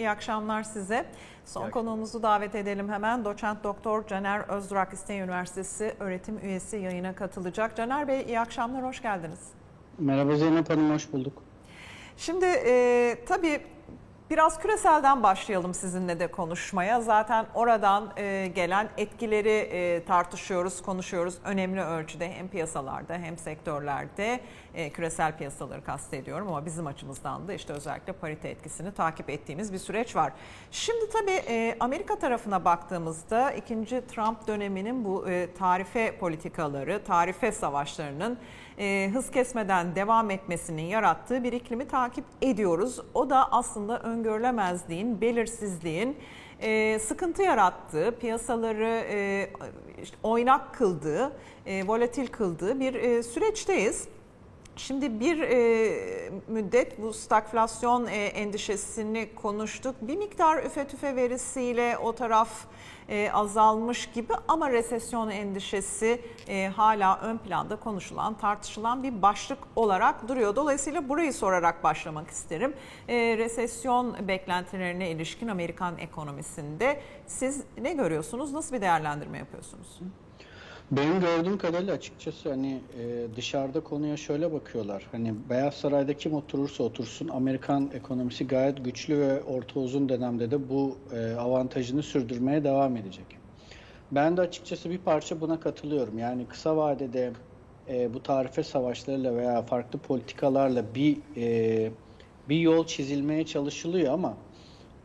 İyi akşamlar size. Son İyi konuğumuzu davet edelim hemen. Doçent Doktor Caner Özdurak İstinye Üniversitesi öğretim üyesi yayına katılacak. Caner Bey iyi akşamlar, hoş geldiniz. Merhaba Zeynep Hanım, hoş bulduk. Şimdi e, tabii biraz küreselden başlayalım sizinle de konuşmaya. Zaten oradan e, gelen etkileri e, tartışıyoruz, konuşuyoruz. Önemli ölçüde hem piyasalarda hem sektörlerde e, küresel piyasaları kastediyorum ama bizim açımızdan da işte özellikle parite etkisini takip ettiğimiz bir süreç var. Şimdi tabii e, Amerika tarafına baktığımızda ikinci Trump döneminin bu e, tarife politikaları, tarife savaşlarının e, hız kesmeden devam etmesinin yarattığı bir iklimi takip ediyoruz. O da aslında öngörülemezliğin, belirsizliğin e, sıkıntı yarattığı, piyasaları e, işte oynak kıldığı, e, volatil kıldığı bir e, süreçteyiz. Şimdi bir e, müddet bu stagflasyon e, endişesini konuştuk. Bir miktar üfe tüfe verisiyle o taraf e, azalmış gibi ama resesyon endişesi e, hala ön planda konuşulan, tartışılan bir başlık olarak duruyor. Dolayısıyla burayı sorarak başlamak isterim. E, resesyon beklentilerine ilişkin Amerikan ekonomisinde siz ne görüyorsunuz? Nasıl bir değerlendirme yapıyorsunuz? Benim gördüğüm kadarıyla açıkçası hani e, dışarıda konuya şöyle bakıyorlar. Hani Beyaz Saray'da kim oturursa otursun Amerikan ekonomisi gayet güçlü ve orta uzun dönemde de bu e, avantajını sürdürmeye devam edecek. Ben de açıkçası bir parça buna katılıyorum. Yani kısa vadede e, bu tarife savaşlarıyla veya farklı politikalarla bir e, bir yol çizilmeye çalışılıyor ama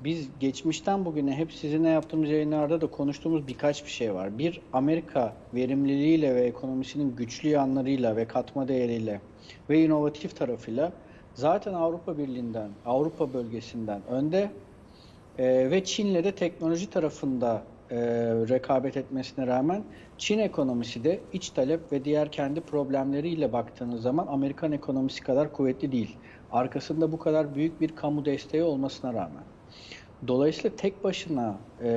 biz geçmişten bugüne hep sizinle yaptığımız yayınlarda da konuştuğumuz birkaç bir şey var. Bir, Amerika verimliliğiyle ve ekonomisinin güçlü yanlarıyla ve katma değeriyle ve inovatif tarafıyla zaten Avrupa Birliği'nden, Avrupa bölgesinden önde e, ve Çin'le de teknoloji tarafında e, rekabet etmesine rağmen Çin ekonomisi de iç talep ve diğer kendi problemleriyle baktığınız zaman Amerikan ekonomisi kadar kuvvetli değil. Arkasında bu kadar büyük bir kamu desteği olmasına rağmen. Dolayısıyla tek başına e,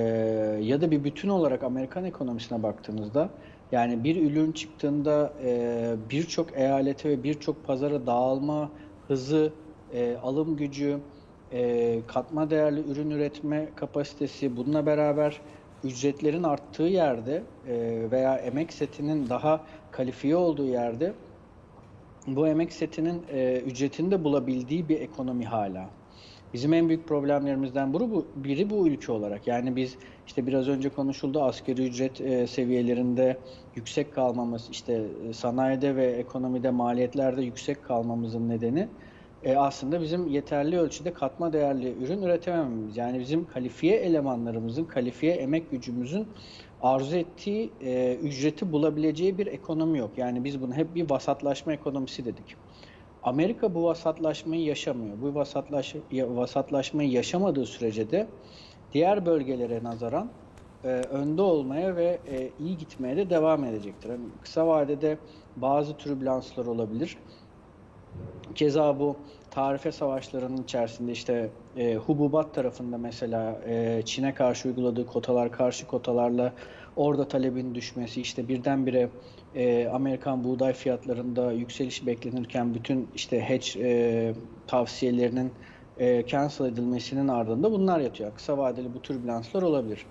ya da bir bütün olarak Amerikan ekonomisine baktığınızda yani bir ürün çıktığında e, birçok eyalete ve birçok pazara dağılma hızı, e, alım gücü, e, katma değerli ürün üretme kapasitesi bununla beraber ücretlerin arttığı yerde e, veya emek setinin daha kalifiye olduğu yerde bu emek setinin e, ücretini de bulabildiği bir ekonomi hala. Bizim en büyük problemlerimizden biri bu, biri bu ülke olarak. Yani biz işte biraz önce konuşuldu asgari ücret e, seviyelerinde yüksek kalmamız, işte e, sanayide ve ekonomide maliyetlerde yüksek kalmamızın nedeni e, aslında bizim yeterli ölçüde katma değerli ürün üretemememiz. Yani bizim kalifiye elemanlarımızın, kalifiye emek gücümüzün arzu ettiği e, ücreti bulabileceği bir ekonomi yok. Yani biz bunu hep bir vasatlaşma ekonomisi dedik. Amerika bu vasatlaşmayı yaşamıyor. Bu vasatlaş, vasatlaşmayı yaşamadığı sürece de diğer bölgelere nazaran e, önde olmaya ve e, iyi gitmeye de devam edecektir. Yani kısa vadede bazı türbülanslar olabilir. Keza bu tarife savaşlarının içerisinde işte e, hububat tarafında mesela e, Çin'e karşı uyguladığı kotalar karşı kotalarla orada talebin düşmesi işte birdenbire e, Amerikan buğday fiyatlarında yükseliş beklenirken bütün işte hedge e, tavsiyelerinin e, cancel edilmesinin ardında bunlar yatıyor. Kısa vadeli bu türbülanslar olabilir.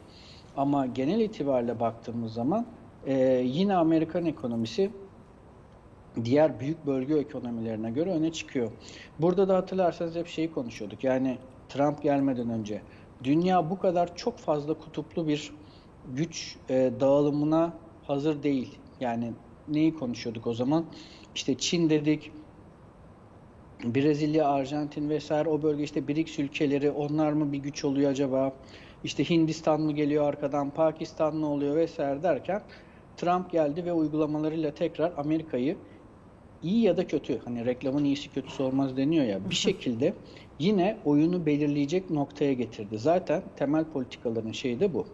Ama genel itibariyle baktığımız zaman e, yine Amerikan ekonomisi diğer büyük bölge ekonomilerine göre öne çıkıyor. Burada da hatırlarsanız hep şeyi konuşuyorduk. Yani Trump gelmeden önce dünya bu kadar çok fazla kutuplu bir güç e, dağılımına hazır değil. Yani neyi konuşuyorduk o zaman? İşte Çin dedik, Brezilya, Arjantin vesaire o bölge işte BRICS ülkeleri onlar mı bir güç oluyor acaba? İşte Hindistan mı geliyor arkadan, Pakistan mı oluyor vesaire derken Trump geldi ve uygulamalarıyla tekrar Amerika'yı iyi ya da kötü hani reklamın iyisi kötüsü olmaz deniyor ya bir şekilde yine oyunu belirleyecek noktaya getirdi. Zaten temel politikaların şeyi de bu.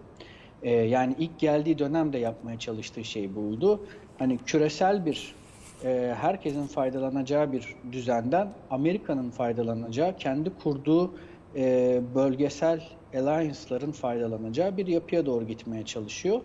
Ee, yani ilk geldiği dönemde yapmaya çalıştığı şey buydu. Hani küresel bir e, herkesin faydalanacağı bir düzenden Amerika'nın faydalanacağı, kendi kurduğu e, bölgesel alliance'ların faydalanacağı bir yapıya doğru gitmeye çalışıyor.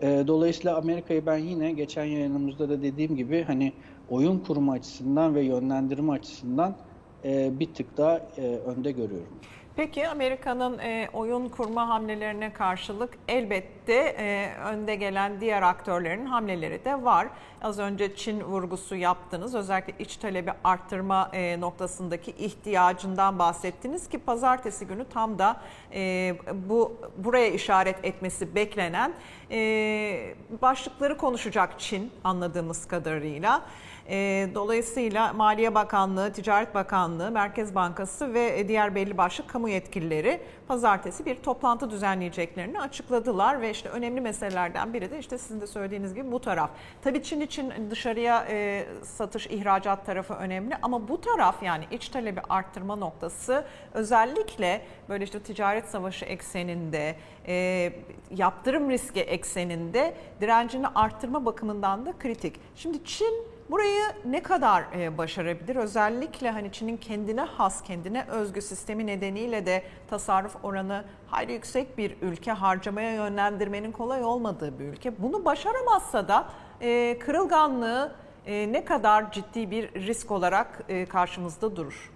E, dolayısıyla Amerika'yı ben yine geçen yayınımızda da dediğim gibi hani oyun kurma açısından ve yönlendirme açısından e, bir tık daha e, önde görüyorum. Peki Amerika'nın e, oyun kurma hamlelerine karşılık elbette e, önde gelen diğer aktörlerin hamleleri de var. Az önce Çin vurgusu yaptınız. Özellikle iç talebi arttırma e, noktasındaki ihtiyacından bahsettiniz ki pazartesi günü tam da e, bu buraya işaret etmesi beklenen e, başlıkları konuşacak Çin anladığımız kadarıyla. E, dolayısıyla Maliye Bakanlığı, Ticaret Bakanlığı, Merkez Bankası ve diğer belli başlı kamu yetkilileri pazartesi bir toplantı düzenleyeceklerini açıkladılar ve işte önemli meselelerden biri de işte sizin de söylediğiniz gibi bu taraf. Tabii Çin için dışarıya e, satış, ihracat tarafı önemli ama bu taraf yani iç talebi arttırma noktası özellikle böyle işte ticaret savaşı ekseninde, e, yaptırım riski ekseninde direncini arttırma bakımından da kritik. Şimdi Çin Burayı ne kadar e, başarabilir? Özellikle hani Çin'in kendine has, kendine özgü sistemi nedeniyle de tasarruf oranı hayli yüksek bir ülke, harcamaya yönlendirmenin kolay olmadığı bir ülke. Bunu başaramazsa da e, kırılganlığı e, ne kadar ciddi bir risk olarak karşımızda durur?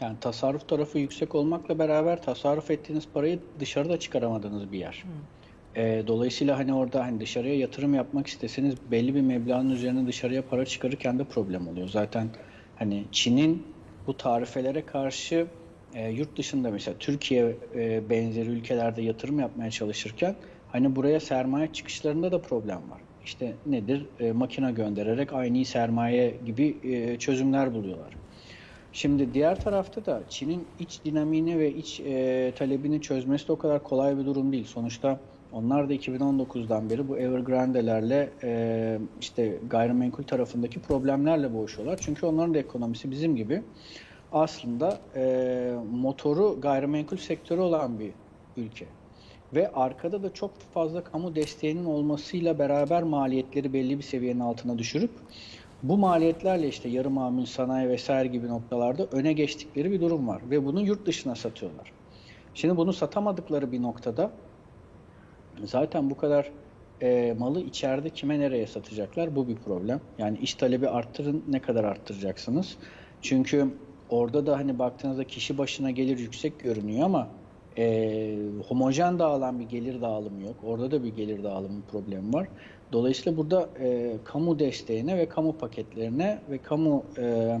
Yani tasarruf tarafı yüksek olmakla beraber tasarruf ettiğiniz parayı dışarıda çıkaramadığınız bir yer. Ee, dolayısıyla hani orada hani dışarıya yatırım yapmak isteseniz belli bir meblağın üzerine dışarıya para çıkarırken de problem oluyor. Zaten hani Çin'in bu tarifelere karşı e, yurt dışında mesela Türkiye e, benzeri ülkelerde yatırım yapmaya çalışırken hani buraya sermaye çıkışlarında da problem var. İşte nedir? E, makine göndererek aynı sermaye gibi e, çözümler buluyorlar. Şimdi diğer tarafta da Çin'in iç dinamiğini ve iç e, talebini çözmesi de o kadar kolay bir durum değil. Sonuçta onlar da 2019'dan beri bu Evergrande'lerle e, işte gayrimenkul tarafındaki problemlerle boğuşuyorlar. Çünkü onların da ekonomisi bizim gibi aslında e, motoru gayrimenkul sektörü olan bir ülke. Ve arkada da çok fazla kamu desteğinin olmasıyla beraber maliyetleri belli bir seviyenin altına düşürüp bu maliyetlerle işte yarı mamul sanayi vesaire gibi noktalarda öne geçtikleri bir durum var ve bunu yurt dışına satıyorlar. Şimdi bunu satamadıkları bir noktada zaten bu kadar e, malı içeride kime nereye satacaklar bu bir problem. Yani iş talebi arttırın ne kadar arttıracaksınız? Çünkü orada da hani baktığınızda kişi başına gelir yüksek görünüyor ama e, homojen dağılan bir gelir dağılımı yok. Orada da bir gelir dağılımı problemi var. Dolayısıyla burada e, kamu desteğine ve kamu paketlerine ve kamu e,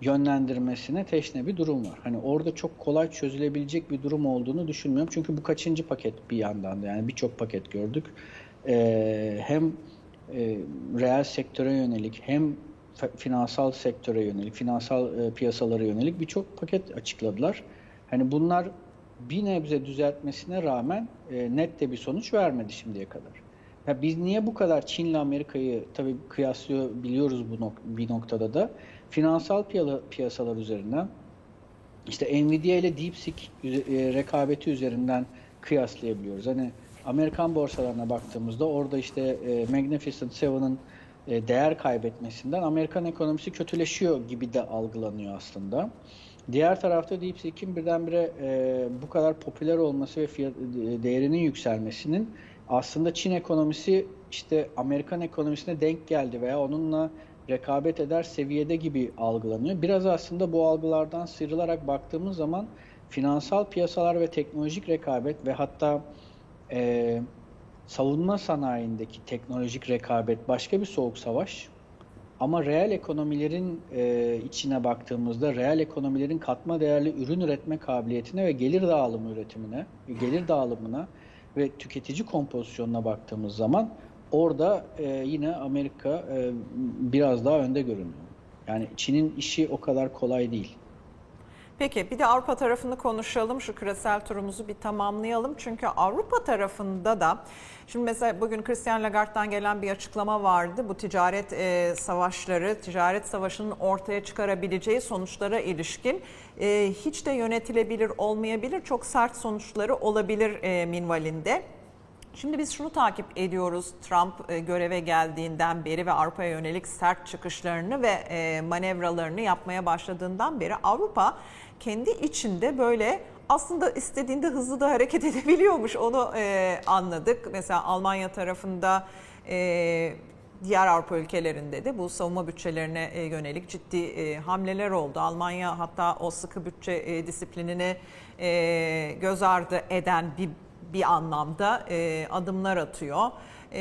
yönlendirmesine teşne bir durum var. Hani orada çok kolay çözülebilecek bir durum olduğunu düşünmüyorum. Çünkü bu kaçıncı paket bir yandan da yani birçok paket gördük. E, hem e, reel sektöre yönelik hem finansal sektöre yönelik, finansal e, piyasalara yönelik birçok paket açıkladılar. Hani bunlar bir nebze düzeltmesine rağmen e, net de bir sonuç vermedi şimdiye kadar. Ya biz niye bu kadar Çin'le Amerika'yı tabii kıyaslıyor biliyoruz bu nok- bir noktada da finansal piyalı- piyasalar üzerinden işte Nvidia ile DeepSeek e, rekabeti üzerinden kıyaslayabiliyoruz. Hani Amerikan borsalarına baktığımızda orada işte e, Magnificent Seven'ın e, değer kaybetmesinden Amerikan ekonomisi kötüleşiyor gibi de algılanıyor aslında. Diğer tarafta DeepSeek'in birdenbire e, bu kadar popüler olması ve fiyat, e, değerinin yükselmesinin aslında Çin ekonomisi işte Amerikan ekonomisine denk geldi veya onunla rekabet eder seviyede gibi algılanıyor. Biraz aslında bu algılardan sıyrılarak baktığımız zaman finansal piyasalar ve teknolojik rekabet ve hatta e, savunma sanayindeki teknolojik rekabet başka bir soğuk savaş. Ama reel ekonomilerin e, içine baktığımızda reel ekonomilerin katma değerli ürün üretme kabiliyetine ve gelir dağılımı üretimine, gelir dağılımına ve tüketici kompozisyonuna baktığımız zaman orada e, yine Amerika e, biraz daha önde görünüyor. Yani Çin'in işi o kadar kolay değil. Peki bir de Avrupa tarafını konuşalım. Şu küresel turumuzu bir tamamlayalım. Çünkü Avrupa tarafında da şimdi mesela bugün Christian Lagarde'dan gelen bir açıklama vardı. Bu ticaret e, savaşları, ticaret savaşının ortaya çıkarabileceği sonuçlara ilişkin e, hiç de yönetilebilir olmayabilir. Çok sert sonuçları olabilir e, minvalinde. Şimdi biz şunu takip ediyoruz Trump e, göreve geldiğinden beri ve Avrupa'ya yönelik sert çıkışlarını ve e, manevralarını yapmaya başladığından beri Avrupa kendi içinde böyle aslında istediğinde hızlı da hareket edebiliyormuş onu e, anladık. Mesela Almanya tarafında diğer Avrupa ülkelerinde de bu savunma bütçelerine yönelik ciddi hamleler oldu. Almanya hatta o sıkı bütçe disiplinini göz ardı eden bir bir anlamda e, adımlar atıyor. E,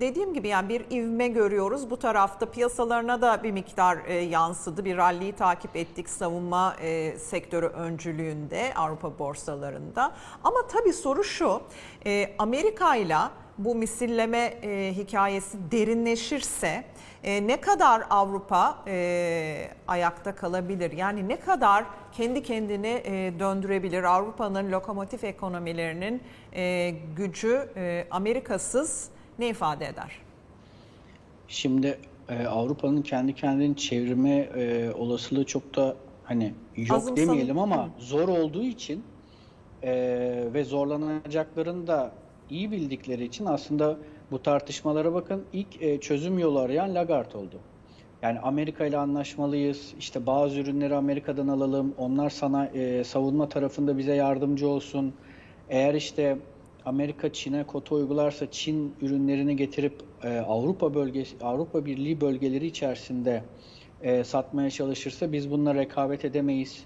dediğim gibi yani bir ivme görüyoruz. Bu tarafta piyasalarına da bir miktar e, yansıdı. Bir ralliyi takip ettik savunma e, sektörü öncülüğünde Avrupa borsalarında. Ama tabii soru şu, e, Amerika ile bu misilleme e, hikayesi derinleşirse e, ne kadar Avrupa e, ayakta kalabilir? Yani ne kadar kendi kendini e, döndürebilir? Avrupa'nın lokomotif ekonomilerinin e, gücü e, Amerikasız ne ifade eder? Şimdi e, Avrupa'nın kendi kendini çevirme e, olasılığı çok da hani yok Azımsan- demeyelim ama zor olduğu için e, ve zorlanacaklarını da iyi bildikleri için aslında bu tartışmalara bakın ilk e, çözüm yolu arayan Lagarde oldu. Yani Amerika ile anlaşmalıyız. İşte bazı ürünleri Amerika'dan alalım. Onlar sana e, savunma tarafında bize yardımcı olsun. Eğer işte Amerika Çin'e kota uygularsa Çin ürünlerini getirip e, Avrupa bölgesi Avrupa Birliği bölgeleri içerisinde e, satmaya çalışırsa biz bununla rekabet edemeyiz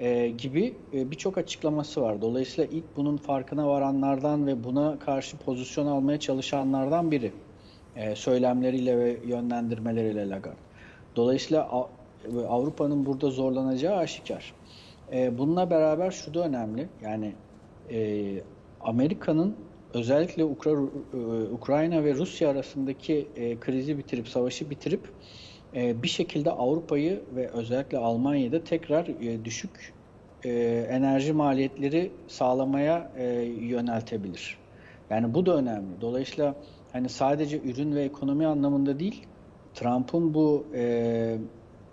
e, gibi e, birçok açıklaması var. Dolayısıyla ilk bunun farkına varanlardan ve buna karşı pozisyon almaya çalışanlardan biri. E, söylemleriyle ve yönlendirmeleriyle Lagarde. Dolayısıyla Av- Avrupa'nın burada zorlanacağı aşikar. E, bununla beraber şu da önemli. Yani e, Amerika'nın özellikle Ukra- e, Ukrayna ve Rusya arasındaki e, krizi bitirip, savaşı bitirip e, bir şekilde Avrupa'yı ve özellikle Almanya'yı da tekrar e, düşük e, enerji maliyetleri sağlamaya e, yöneltebilir. Yani bu da önemli. Dolayısıyla hani sadece ürün ve ekonomi anlamında değil, Trump'ın bu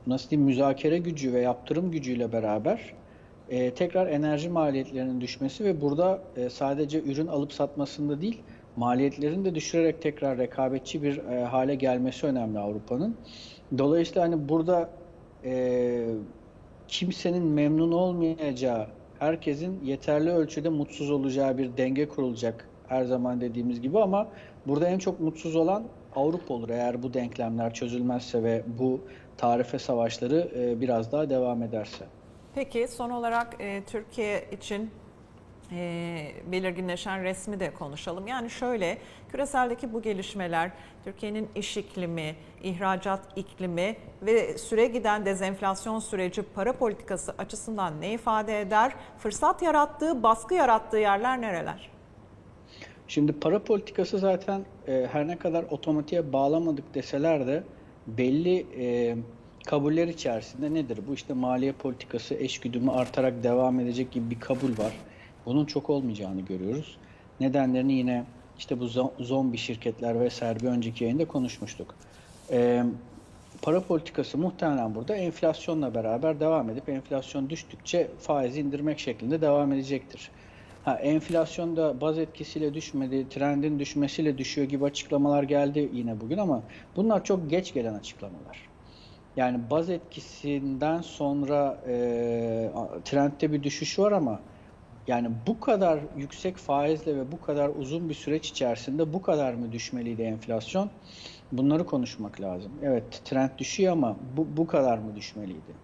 nasıl diyeyim müzakere gücü ve yaptırım gücüyle beraber tekrar enerji maliyetlerinin düşmesi ve burada sadece ürün alıp satmasında değil, maliyetlerini de düşürerek tekrar rekabetçi bir e, hale gelmesi önemli Avrupa'nın. Dolayısıyla hani burada e, kimsenin memnun olmayacağı, herkesin yeterli ölçüde mutsuz olacağı bir denge kurulacak her zaman dediğimiz gibi ama burada en çok mutsuz olan Avrupa olur eğer bu denklemler çözülmezse ve bu tarife savaşları e, biraz daha devam ederse. Peki son olarak e, Türkiye için e, belirginleşen resmi de konuşalım. Yani şöyle küreseldeki bu gelişmeler Türkiye'nin iş iklimi, ihracat iklimi ve süre giden dezenflasyon süreci para politikası açısından ne ifade eder? Fırsat yarattığı, baskı yarattığı yerler nereler? Şimdi para politikası zaten e, her ne kadar otomatiğe bağlamadık deseler de belli e, kabuller içerisinde nedir? Bu işte maliye politikası eşgüdümü artarak devam edecek gibi bir kabul var. Bunun çok olmayacağını görüyoruz. Nedenlerini yine işte bu zo- zombi şirketler vesaire bir önceki yayında konuşmuştuk. E, para politikası muhtemelen burada enflasyonla beraber devam edip enflasyon düştükçe faizi indirmek şeklinde devam edecektir. Ha, enflasyonda baz etkisiyle düşmedi, trendin düşmesiyle düşüyor gibi açıklamalar geldi yine bugün ama bunlar çok geç gelen açıklamalar. Yani baz etkisinden sonra e, trendte bir düşüş var ama yani bu kadar yüksek faizle ve bu kadar uzun bir süreç içerisinde bu kadar mı düşmeliydi enflasyon? Bunları konuşmak lazım. Evet trend düşüyor ama bu, bu kadar mı düşmeliydi?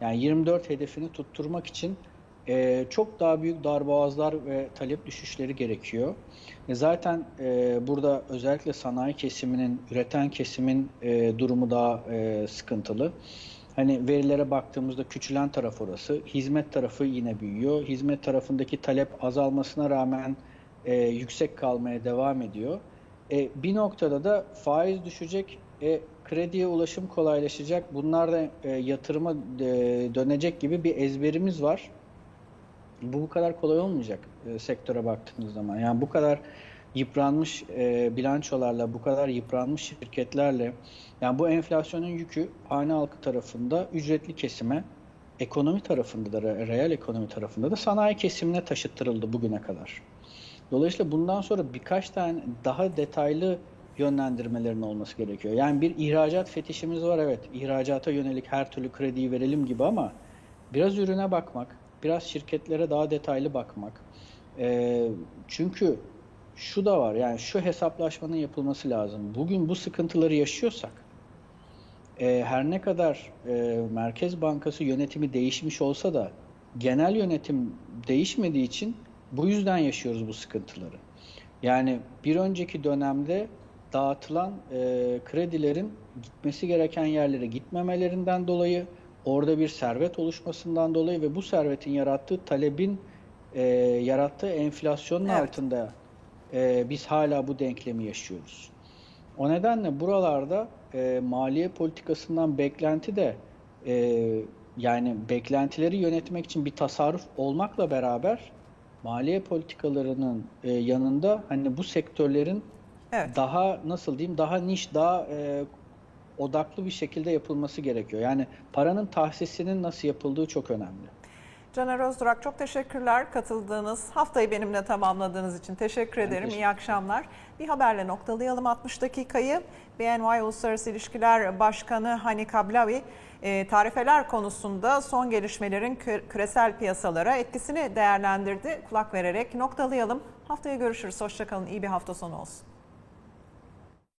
Yani 24 hedefini tutturmak için e, çok daha büyük darboğazlar ve talep düşüşleri gerekiyor. E, zaten e, burada özellikle sanayi kesiminin, üreten kesimin e, durumu daha e, sıkıntılı. Hani verilere baktığımızda küçülen taraf orası, hizmet tarafı yine büyüyor. Hizmet tarafındaki talep azalmasına rağmen e, yüksek kalmaya devam ediyor. E, bir noktada da faiz düşecek, e, krediye ulaşım kolaylaşacak. Bunlar da e, yatırıma e, dönecek gibi bir ezberimiz var. Bu bu kadar kolay olmayacak e, sektöre baktığınız zaman. Yani bu kadar yıpranmış e, bilançolarla, bu kadar yıpranmış şirketlerle, yani bu enflasyonun yükü hane halkı tarafında ücretli kesime, ekonomi tarafında da, re- reel ekonomi tarafında da sanayi kesimine taşıttırıldı bugüne kadar. Dolayısıyla bundan sonra birkaç tane daha detaylı yönlendirmelerin olması gerekiyor. Yani bir ihracat fetişimiz var evet. İhracata yönelik her türlü krediyi verelim gibi ama biraz ürüne bakmak, biraz şirketlere daha detaylı bakmak. Ee, çünkü şu da var yani şu hesaplaşmanın yapılması lazım. Bugün bu sıkıntıları yaşıyorsak e, her ne kadar e, Merkez Bankası yönetimi değişmiş olsa da genel yönetim değişmediği için bu yüzden yaşıyoruz bu sıkıntıları. Yani bir önceki dönemde dağıtılan e, kredilerin gitmesi gereken yerlere gitmemelerinden dolayı orada bir servet oluşmasından dolayı ve bu servetin yarattığı talebin e, yarattığı enflasyonun Evet. altında e, biz hala bu denklemi yaşıyoruz. O nedenle buralarda e, maliye politikasından beklenti de e, yani beklentileri yönetmek için bir tasarruf olmakla beraber maliye politikalarının e, yanında hani bu sektörlerin Evet. daha nasıl diyeyim daha niş daha e, odaklı bir şekilde yapılması gerekiyor. Yani paranın tahsisinin nasıl yapıldığı çok önemli. Caner Özdurak çok teşekkürler katıldığınız, haftayı benimle tamamladığınız için teşekkür ederim. teşekkür- İyi akşamlar. Bir haberle noktalayalım 60 dakikayı. BNY Uluslararası İlişkiler Başkanı Hani Kablavi e, tarifeler konusunda son gelişmelerin kü- küresel piyasalara etkisini değerlendirdi. Kulak vererek noktalayalım. Haftaya görüşürüz. Hoşçakalın. İyi bir hafta sonu olsun.